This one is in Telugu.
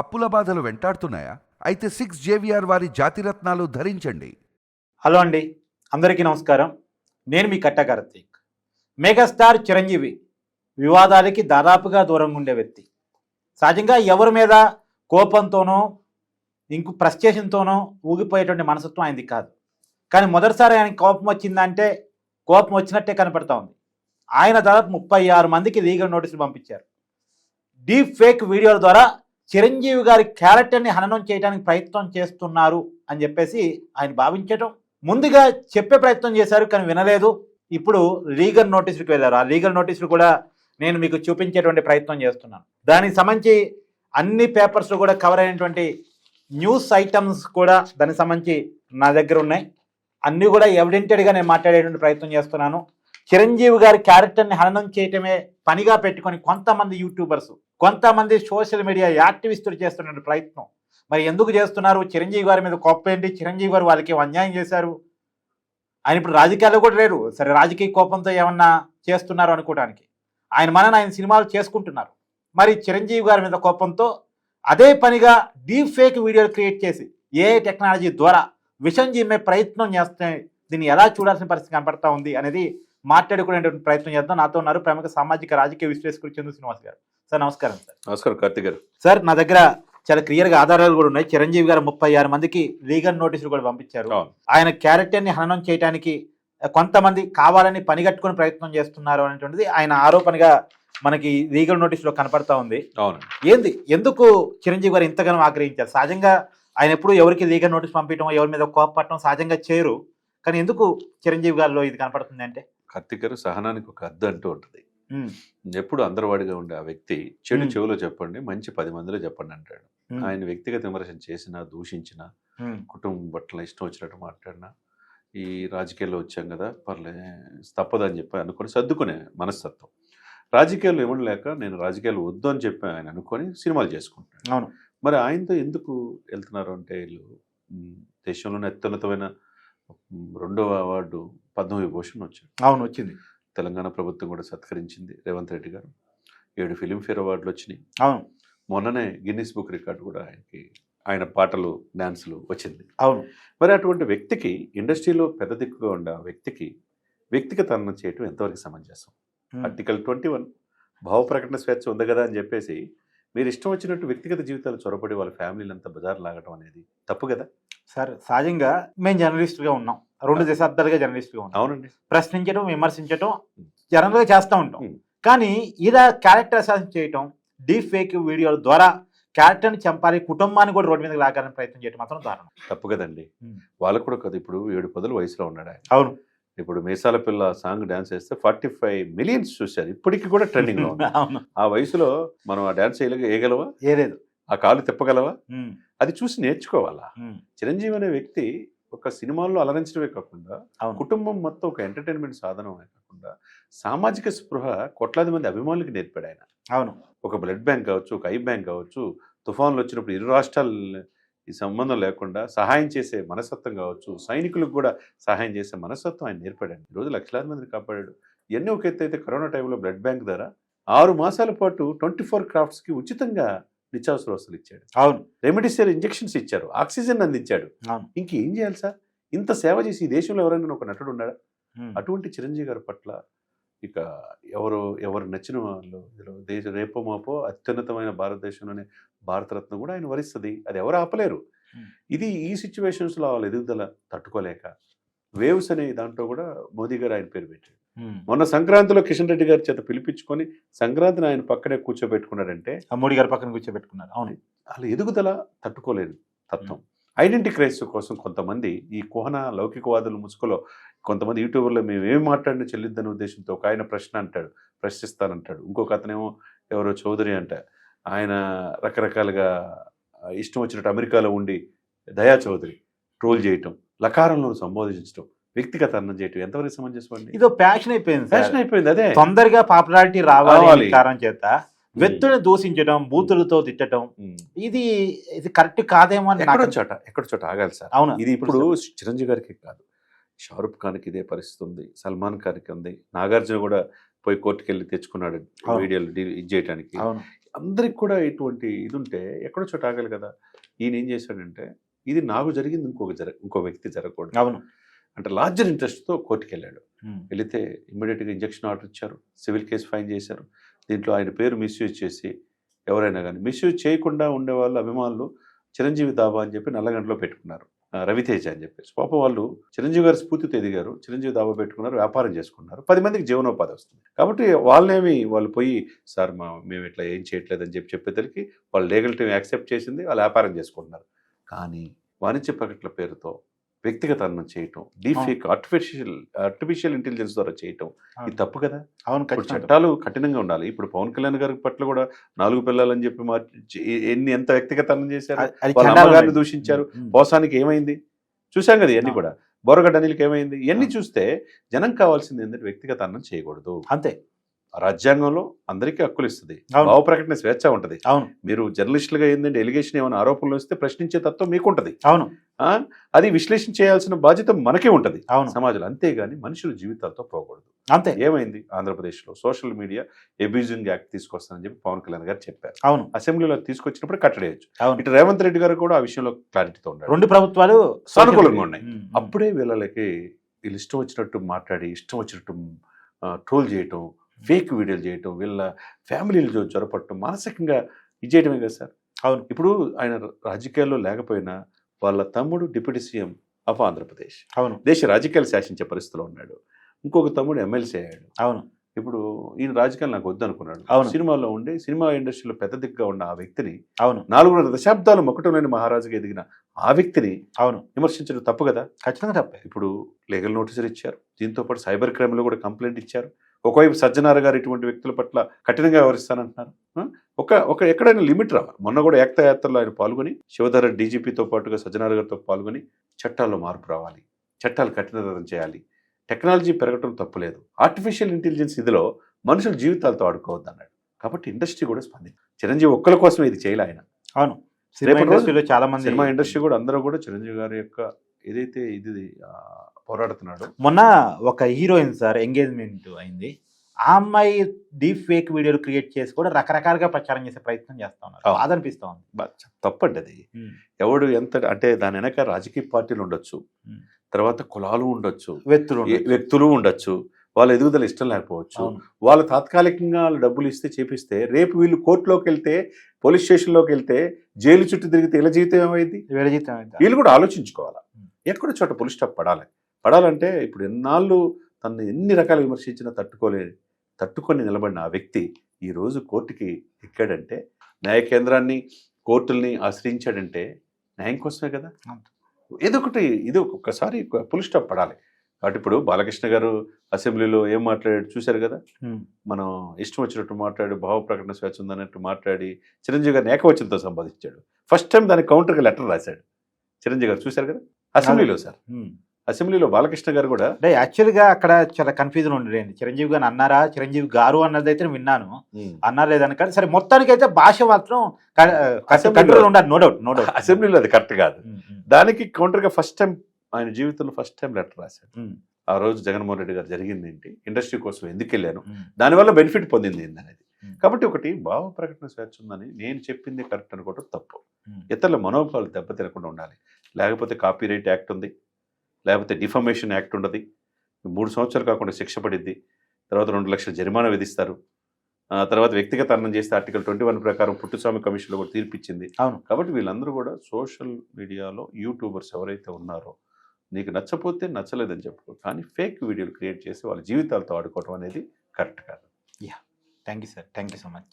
అప్పుల బాధలు వెంటాడుతున్నాయా? అయితే సిక్స్ జేవిఆర్ వారి జాతిరత్నాలు ధరించండి. హలో అండి. అందరికీ నమస్కారం. నేను మీ కట్ట కార్తీక్. మెగాస్టార్ చిరంజీవి వివాదాలకి దాదాపుగా దూరంగా ఉండే వ్యక్తి. సహజంగా ఎవరి మీద కోపంతోనో ఇంకు ఫ్రస్ట్రేషన్తోనో ఊగిపోయేటువంటి మనసత్వం ఆయనది కాదు. కానీ మొదటిసారి ఆయన కోపం వచ్చిందంటే కోపం వచ్చినట్టే కనపడతా ఉంది. ఆయన దాదాపు ముప్పై ఆరు మందికి లీగల్ నోటీసులు పంపించారు. డీప్ ఫేక్ వీడియోల ద్వారా చిరంజీవి గారి క్యారెక్టర్ని హననం చేయడానికి ప్రయత్నం చేస్తున్నారు అని చెప్పేసి ఆయన భావించటం. ముందుగా చెప్పే ప్రయత్నం చేశారు కానీ వినలేదు. ఇప్పుడు లీగల్ నోటీసులకు వెళ్ళారు. ఆ లీగల్ నోటీసులు కూడా నేను మీకు చూపించేటువంటి ప్రయత్నం చేస్తున్నాను. దానికి సంబంధించి అన్ని పేపర్స్ కూడా కవర్ అయినటువంటి న్యూస్ ఐటమ్స్ కూడా దానికి సంబంధించి నా దగ్గర ఉన్నాయి. అన్నీ కూడా ఎవిడెంటెడ్గా నేను మాట్లాడేటువంటి ప్రయత్నం చేస్తున్నాను. చిరంజీవి గారి క్యారెక్టర్ని హననం చేయటమే పనిగా పెట్టుకొని కొంతమంది యూట్యూబర్స్ కొంతమంది సోషల్ మీడియా యాక్టివిస్టులు చేస్తున్న ప్రయత్నం. మరి ఎందుకు చేస్తున్నారు? చిరంజీవి గారి మీద కోపం ఏంటి? చిరంజీవి గారు వాళ్ళకి అన్యాయం చేశారు? ఆయన ఇప్పుడు రాజకీయాల్లో కూడా లేరు. సరే రాజకీయ కోపంతో ఏమన్నా చేస్తున్నారు అనుకోవడానికి. ఆయన మనని ఆయన సినిమాలు చేసుకుంటున్నారు. మరి చిరంజీవి గారి మీద కోపంతో అదే పనిగా డీప్ ఫేక్ వీడియోలు క్రియేట్ చేసి ఏ టెక్నాలజీ ద్వారా విషం జిమ్మే ప్రయత్నం చేస్తే దీన్ని ఎలా చూడాల్సిన పరిస్థితి కనపడతా ఉంది అనేది మాట్లాడుకునేటువంటి ప్రయత్నం చేద్దాం. నాతో ఉన్నారు ప్రముఖ సామాజిక రాజకీయ విశ్లేషకుడు చందు శ్రీనివాస్ గారు. సార్ నమస్కారం సార్. నమస్కారం కార్తీక్ గారు. సార్ నా దగ్గర చాలా క్లియర్గా ఆధారాలు కూడా ఉన్నాయి. చిరంజీవి గారు ముప్పై ఆరు మందికి లీగల్ నోటీసులు కూడా పంపించారు. ఆయన క్యారెక్టర్ని హననం చేయడానికి కొంతమంది కావాలని పనిగట్టుకుని ప్రయత్నం చేస్తున్నారు అనేటువంటిది ఆయన ఆరోపణగా మనకి లీగల్ నోటీసులో కనపడతా ఉంది. అవును. ఏంది? ఎందుకు చిరంజీవి గారు ఇంతగానో ఆగ్రహించారు? సహజంగా ఆయన ఎప్పుడు ఎవరికి లీగల్ నోటీస్ పంపించడం ఎవరి మీద కోపపడటం సహజంగా చేయరు. కానీ ఎందుకు చిరంజీవి గారిలో ఇది కనపడుతుంది అంటే? కార్తీక్ గారు సహనానికి ఒక అద్దు అంటూ ఉంటుంది. ఎప్పుడు అందరివాడిగా ఉండే ఆ వ్యక్తి చెడు. చెవులో చెప్పండి మంచి పది మందిలో చెప్పండి అంటాడు. ఆయన వ్యక్తిగత విమర్శన చేసినా దూషించినా కుటుంబం పట్ల ఇష్టం వచ్చినట్టు మాట్లాడినా ఈ రాజకీయాల్లో వచ్చాం కదా పర్లే తప్పదని చెప్పి అనుకొని సర్దుకునే మనస్తత్వం. రాజకీయాలు ఇవ్వలేక నేను రాజకీయాలు వద్దు అని చెప్పి ఆయన అనుకొని సినిమాలు చేసుకుంటాను అవును. మరి ఆయనతో ఎందుకు వెళ్తున్నారు అంటే వీళ్ళు? దేశంలోనే అత్యున్నతమైన రెండవ అవార్డు పద్మవిభూషణ్ వచ్చాడు. అవును వచ్చింది. తెలంగాణ ప్రభుత్వం కూడా సత్కరించింది రేవంత్ రెడ్డి గారు. ఏడు ఫిలింఫేర్ అవార్డులు వచ్చినాయి. అవును. మొన్ననే గిన్నిస్ బుక్ రికార్డు కూడా ఆయనకి ఆయన పాటలు డాన్సులు వచ్చింది. అవును. మరి అటువంటి వ్యక్తికి ఇండస్ట్రీలో పెద్ద దిక్కుగా ఉండే ఆ వ్యక్తికి వ్యక్తిగత అన్నం చేయటం ఎంతవరకు సమంజసం? ఆర్టికల్ ట్వంటీ వన్ భావ ప్రకటన స్వేచ్ఛ ఉంది కదా అని చెప్పేసి మీరు ఇష్టం వచ్చినట్టు వ్యక్తిగత జీవితాలు చొరబడి వాళ్ళ ఫ్యామిలీని అంతా బజార్ లాగటం అనేది తప్పు కదా? సార్ సహజంగా మేము జర్నలిస్టులుగా ఉన్నాం. రెండు దశాబ్దాలుగా జర్నలిస్టులుగా ఉన్నాం అవునండి. ప్రశ్నించడం విమర్శించడం జనరల్గా చేస్తూ ఉంటాం. కానీ ఇలా క్యారెక్టర్ అసాసిన్ చేయటం డీప్ ఫేక్ వీడియోల ద్వారా క్యారెక్టర్ని చంపాలి కుటుంబాన్ని కూడా రోడ్డు మీదకి లాగాలని ప్రయత్నం చేయడం మాత్రం దారుణం. తప్పు కదండి. వాళ్ళకు కూడా కదా ఇప్పుడు ఏడు పదుల వయసులో ఉన్నాడు అవును. ఇప్పుడు మీసాల పిల్ల సాంగ్ డాన్స్ చేస్తే ఫార్టీ ఫైవ్ మిలియన్స్ చూశారు. ఇప్పటికి కూడా ట్రెండింగ్లో ఆ వయసులో మనం ఆ డాన్స్ చేయలేక వేయగలవా ఏ లేదు ఆ కాలు తిప్పగలవా. అది చూసి నేర్చుకోవాలా. చిరంజీవి అనే వ్యక్తి ఒక సినిమాల్లో అలరించడమే కాకుండా కుటుంబం మొత్తం ఒక ఎంటర్టైన్మెంట్ సాధనమే కాకుండా సామాజిక స్పృహ కోట్లాది మంది అభిమానులకి నేర్పాడు ఆయన. అవును. ఒక బ్లడ్ బ్యాంక్ కావచ్చు ఒక ఐ బ్యాంక్ కావచ్చు తుఫాన్లు వచ్చినప్పుడు ఇరు రాష్ట్రాలు ఈ సంబంధం లేకుండా సహాయం చేసే మనస్తత్వం కావచ్చు సైనికులకు కూడా సహాయం చేసే మనస్తత్వం ఆయన నేర్పాడండి. ఈరోజు లక్షలాది మందిని కాపాడాడు. ఎన్నో ఒక ఎత్తు అయితే కరోనా టైంలో బ్లడ్ బ్యాంక్ ద్వారా ఆరు మాసాల పాటు ట్వంటీ ఫోర్ క్రాఫ్ట్స్కి ఉచితంగా నిత్యావసర వస్తువులు ఇచ్చాడు. అవును. రెమిడిసివిర్ ఇంజెక్షన్స్ ఇచ్చారు. ఆక్సిజన్ అందించాడు. ఇంకేం చేయాలి సార్? ఇంత సేవ చేసి ఈ దేశంలో ఎవరైనా ఒక నటుడు ఉన్నాడా. అటువంటి చిరంజీవి గారి పట్ల ఇక ఎవరు ఎవరు నచ్చిన వాళ్ళు ఇందులో దేశ రేపో మాపో అత్యున్నతమైన భారతదేశంలోనే భారతరత్న కూడా ఆయన వరిస్తుంది. అది ఎవరు ఆపలేరు. ఇది ఈ సిచ్యువేషన్స్లో వాళ్ళ ఎదుగుదల తట్టుకోలేక వేవ్స్ అనే దాంట్లో కూడా మోదీ గారు ఆయన పేరు పెట్టారు Hmm. మొన్న సంక్రాంతిలో కిషన్ రెడ్డి గారి చేత పిలిపించుకొని సంక్రాంతిని ఆయన పక్కనే కూర్చోబెట్టుకున్నాడంటే మోడీ గారి పక్కన కూర్చోబెట్టుకున్నారు. అవును. వాళ్ళ ఎదుగుదల తట్టుకోలేదు తత్వం. ఐడెంటిటీ క్రైసిస్ కోసం కొంతమంది ఈ కుహన లౌకికవాదుల ముసుగులో కొంతమంది యూట్యూబర్లో మేము ఏం మాట్లాడిన చెల్లిద్దనే ఉద్దేశంతో ఒక ఆయన ప్రశ్న అంటాడు ప్రశ్నిస్తానంటాడు. ఇంకొక అతనేమో ఎవరో చౌదరి అంట ఆయన రకరకాలుగా ఇష్టం వచ్చినట్టు అమెరికాలో ఉండి దయా చౌదరి ట్రోల్ చేయటం లకారంలో సంబోధించడం వ్యక్తిగత అన్నం చేయటం ఎంతవరకు సమంజసం అండి ఇదో ప్యాషన్ అయిపోయింది. ఫ్యాషన్ అయిపోయింది అదే. తొందరగా పాపులారిటీ రావాలి కారణం చేత వ్యక్తులను దూషించడం బూతులతో తిట్టడం. ఇది ఇది కరెక్ట్ కాదేమో అని ఎక్కడో నాకు చోట ఎక్కడో చోట ఆగాలి సార్. అవును. ఇది ఇప్పుడు చిరంజీవి గారికి కాదు. షారుఖ్ ఖాన్కి ఇదే పరిస్థితి ఉంది. సల్మాన్ ఖాన్కి ఉంది. నాగార్జున కూడా పోయి కోర్టుకి వెళ్ళి తెచ్చుకున్నాడు అవును. వీడియోలు డీ- ఇది చేయడానికి అవును. అందరికి కూడా ఇటువంటి ఇది ఉంటే ఎక్కడో చోట ఆగాలి కదా. ఈయన ఏం చేశాడంటే ఇది నాకు జరిగింది ఇంకొక జర ఇంకో వ్యక్తి జరగకూడదు. అవును. అంటే లార్జర్ ఇంట్రెస్ట్తో కోర్టుకి వెళ్ళాడు. వెళితే ఇమ్మీడియట్గా ఇంజక్షన్ ఆర్డర్ ఇచ్చారు సివిల్ కేసు ఫైన్ చేశారు. దీంట్లో ఆయన పేరు మిస్యూజ్ చేసి ఎవరైనా కానీ మిస్యూజ్ చేయకుండా ఉండేవాళ్ళు అభిమానులు చిరంజీవి దాబా అని చెప్పి నల్లగంటలో పెట్టుకున్నారు. రవితేజ అని చెప్పేసి. పాపం వాళ్ళు చిరంజీవి గారి స్ఫూర్తితో ఎదిగారు చిరంజీవి దాబా పెట్టుకున్నారు వ్యాపారం చేసుకున్నారు. పది మందికి జీవనోపాధి వస్తుంది. కాబట్టి వాళ్ళనేమి వాళ్ళు పోయి సార్ మా మేము ఇట్లా ఏం చేయట్లేదు అని చెప్పి చెప్పేసరికి వాళ్ళు లీగల్ టీం యాక్సెప్ట్ చేసింది వాళ్ళు వ్యాపారం చేసుకుంటున్నారు. కానీ వాణిజ్య ప్రకటనల పేరుతో వ్యక్తిగత అన్నం చేయటం డీఫేక్ ఆర్టిఫిషియల్ ఆర్టిఫిషియల్ ఇంటెలిజెన్స్ ద్వారా చేయటం ఇది తప్పు కదా? అవును చట్టాలు కఠినంగా ఉండాలి. ఇప్పుడు పవన్ కళ్యాణ్ గారి పట్ల కూడా నాలుగు పిల్లలని చెప్పి మార్చి ఎన్ని ఎంత వ్యక్తిగత అన్నం చేశారు వాళ్ళ అమ్మగారిని. దూషించారు. ఉమ్. పోసానికి ఏమైంది? చూశాం కదా ఇవన్నీ. కూడా. బోరగడ్డ అనిల్కి ఏమైంది? ఇవన్నీ. చూస్తే జనం కావాల్సింది ఏంటంటే వ్యక్తిగత అన్నం చేయకూడదు. అంతే. రాజ్యాంగంలో అందరికీ హక్కులు ఇస్తుంది. భావ ప్రకటన స్వేచ్ఛ ఉంటది. అవును. మీరు జర్నలిస్టులుగా ఏంటంటే ఎలిగేషన్ ఏమైనా ఆరోపణలు వస్తే ప్రశ్నించే తత్వం మీకు ఉంటది అవును. ఆ? అది విశ్లేషణ చేయాల్సిన బాధ్యత మనకే ఉంటది. అవును. సమాజంలో అంతేగాని మనుషుల జీవితాలతో పోకూడదు. అంతే. ఏమైంది? ఆంధ్రప్రదేశ్లో సోషల్ మీడియా ఎబ్యూజింగ్ యాక్ట్ తీసుకొస్తానని చెప్పి పవన్ కళ్యాణ్ గారు చెప్పారు. అవును. అసెంబ్లీలో తీసుకొచ్చినప్పుడు కట్టడేయచ్చు అవును. ఇటు రేవంత్ రెడ్డి గారు కూడా ఆ విషయంలో క్లారిటీతో ఉన్నారు రెండు ప్రభుత్వాలు సానుకూలంగా ఉన్నాయి. అప్పుడే వీళ్ళకి వీళ్ళు ఇష్టం వచ్చినట్టు మాట్లాడి ఇష్టం వచ్చినట్టు ట్రోల్ చేయటం ఫేక్ వీడియోలు చేయటం వీళ్ళ ఫ్యామిలీలు జొ- జ్వరపడటం మానసికంగా ఇది చేయడమే కదా సార్? అవును. ఇప్పుడు ఆయన రాజకీయాల్లో లేకపోయినా వాళ్ళ తమ్ముడు డిప్యూటీ సీఎం ఆఫ్ ఆంధ్రప్రదేశ్. అవును. దేశ రాజకీయాలు శాసించే పరిస్థితిలో ఉన్నాడు. ఇంకొక తమ్ముడు ఎమ్మెల్సీ అయ్యాడు. అవును. ఇప్పుడు ఈయన రాజకీయాలు నాకు వద్దు అనుకున్నాడు అవును. సినిమాలో ఉండి సినిమా ఇండస్ట్రీలో పెద్ద దిగ్గా ఉన్న ఆ వ్యక్తిని అవును. నాలుగున్నర దశాబ్దాలు మొక్కటం లేని మహారాజుగా ఎదిగిన ఆ వ్యక్తిని అవును. విమర్శించడం తప్పు కదా? ఖచ్చితంగా తప్పే. ఇప్పుడు లీగల్ నోటీసులు ఇచ్చారు. దీంతో పాటు సైబర్ క్రైమ్లో కూడా కంప్లైంట్ ఇచ్చారు. ఒకవైపు సజ్జనార్ గారు ఇటువంటి వ్యక్తుల పట్ల కఠినంగా వ్యవహరిస్తానంటున్నారు? ఒక ఒక ఎక్కడైనా లిమిట్ రావాలి. మొన్న కూడా ఏకతాయాత్రలో ఆయన పాల్గొని శివధర డీజీపీతో పాటుగా సజ్జనార్ గారితో పాల్గొని చట్టాల్లో మార్పు రావాలి. చట్టాలు కఠినతరం చేయాలి. టెక్నాలజీ పెరగటం తప్పులేదు. ఆర్టిఫిషియల్ ఇంటెలిజెన్స్ ఇదిలో మనుషుల జీవితాలతో ఆడుకోవద్దు అన్నాడు. కాబట్టి ఇండస్ట్రీ కూడా స్పందించింది. చిరంజీవి ఒక్కల కోసం ఇది చేయలే ఆయన. అవును. సినిమా ఇండస్ట్రీలో చాలా మంది సినిమా ఇండస్ట్రీ కూడా అందరూ కూడా చిరంజీవి గారి యొక్క ఏదైతే ఇది పోరాడుతున్నాడో. మొన్న ఒక హీరోయిన్ సార్ ఎంగేజ్మెంట్ అయింది. ఆ అమ్మాయి డీప్ ఫేక్ వీడియోలు క్రియేట్ చేసి కూడా రకరకాలుగా ప్రచారం చేసే ప్రయత్నం చేస్తా ఉన్నారు. బాధ అనిపిస్తా ఉంది. తప్పండి అది. ఎవడు ఎంత అంటే దాని వెనక రాజకీయ పార్టీలు ఉండొచ్చు. తర్వాత కులాలు ఉండొచ్చు. వ్యక్తులు వ్యక్తులు ఉండొచ్చు. వాళ్ళ ఎదుగుదల ఇష్టం లేకపోవచ్చు. వాళ్ళు తాత్కాలికంగా వాళ్ళు డబ్బులు ఇస్తే చేపిస్తే రేపు వీళ్ళు కోర్టులోకి వెళ్తే పోలీస్ స్టేషన్లోకి వెళ్తే జైలు చుట్టూ తిరిగితే ఇలా జీవితం ఏమైంది. వీళ్ళు కూడా ఆలోచించుకోవాలి. ఎక్కడ చోట పులి స్టాప్ పడాలి. పడాలంటే ఇప్పుడు ఎన్నాళ్ళు తను ఎన్ని రకాల విమర్శించినా తట్టుకోలేదు తట్టుకొని నిలబడిన ఆ వ్యక్తి ఈ రోజు కోర్టుకి ఎక్కాడంటే న్యాయ కేంద్రాన్ని కోర్టుల్ని ఆశ్రయించాడంటే న్యాయం కోసమే కదా. ఏదో ఒకటి ఇది ఒక్కసారి పులి స్టాప్ పడాలి. కాబట్టి ఇప్పుడు బాలకృష్ణ గారు అసెంబ్లీలో ఏం మాట్లాడాడు చూశారు కదా. మనం ఇష్టం వచ్చినట్టు మాట్లాడి భావ ప్రకటన స్వేచ్ఛ ఉందన్నట్టు మాట్లాడి చిరంజీవి గారిని ఏకవచనంతో సంపాదించాడు ఫస్ట్ టైం దానికి కౌంటర్గా లెటర్ రాశాడు. చిరంజీవి గారు చూశారు కదా? అసెంబ్లీలో సార్. అసెంబ్లీలో బాలకృష్ణ గారు కూడా అంటే యాక్చువల్గా అక్కడ చాలా కన్ఫ్యూజన్ ఉండేది. చిరంజీవి గారు అన్నారా? చిరంజీవి గారు అన్నది అయితే నేను విన్నాను. అన్నారు లేదని కానీ సరే మొత్తానికి అయితే భాష మాత్రం కంట్రోల్ ఉండాలి. నో డౌట్ నో డౌట్ అసెంబ్లీలో అది కరెక్ట్ కాదు. దానికి కౌంటర్గా ఫస్ట్ టైం ఆయన జీవితంలో ఫస్ట్ టైం లెటర్ రాశాడు. ఆ రోజు జగన్మోహన్ రెడ్డి గారు జరిగింది ఏంటి? ఇండస్ట్రీ కోసం ఎందుకు వెళ్ళాను? దానివల్ల బెనిఫిట్ పొందింది ఏంటి అనేది. కాబట్టి ఒకటి భావ ప్రకటన స్వేచ్ఛ ఉందని నేను చెప్పింది కరెక్ట్ అనుకోవటం తప్పు. ఇతరుల మనోభావాలు దెబ్బతినకుండా ఉండాలి. లేకపోతే కాపీ రైట్ యాక్ట్ ఉంది. లేకపోతే డిఫమేషన్ యాక్ట్ ఉండదు. మూడు సంవత్సరాలు కాకుండా శిక్ష పడిద్ది. తర్వాత రెండు లక్షల జరిమానా విధిస్తారు. తర్వాత వ్యక్తిగత అన్నం చేస్తే ఆర్టికల్ ట్వంటీ వన్ ప్రకారం పుట్టుస్వామి కమిషన్లో కూడా తీర్పిచ్చింది. అవును. కాబట్టి వీళ్ళందరూ కూడా సోషల్ మీడియాలో యూట్యూబర్స్ ఎవరైతే ఉన్నారో నీకు నచ్చపోతే నచ్చలేదని చెప్పుకో కానీ ఫేక్ వీడియోలు క్రియేట్ చేసి వాళ్ళ జీవితాలతో ఆడుకోవడం అనేది కరెక్ట్ కాదు. Thank you sir. Thank you so much.